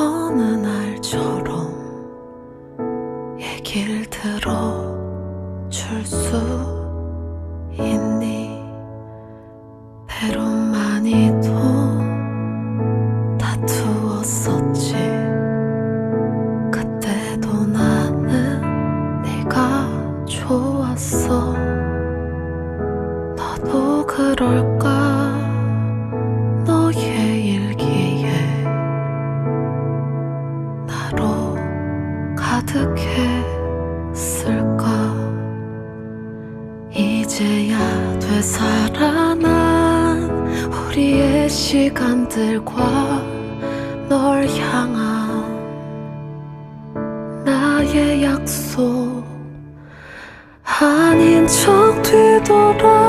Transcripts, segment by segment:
어느 날처럼 얘길 들어줄 수 있니? 때론 많이도 다투었었지. 그때도 나는 네가 좋았어. 너도 그럴까 가득했을까? 이제야 되살아난 우리의 시간들과 널 향한 나의 약속. 아닌 척 뒤돌아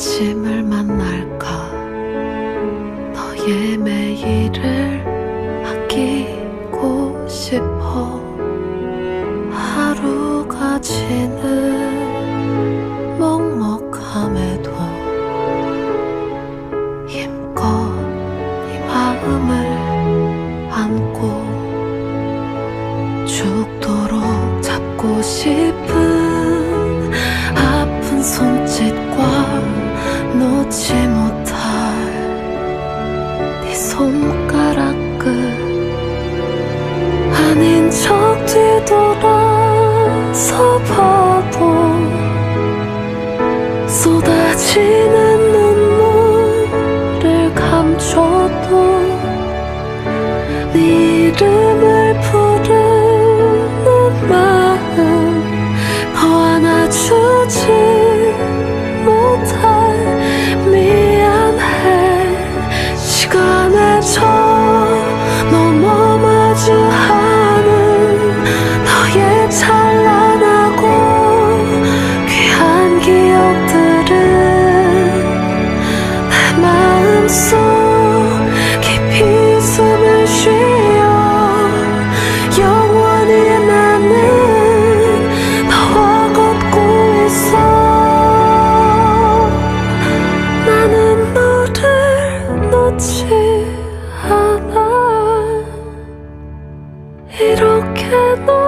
아침을 만날까? 너의 매일을 아끼고 싶어? 하루가 지는 먹먹함에도 힘껏 네 마음을 안고 죽도록 잡고 싶은 아닌 척 뒤돌아서 봐도 쏟아지 이렇게 널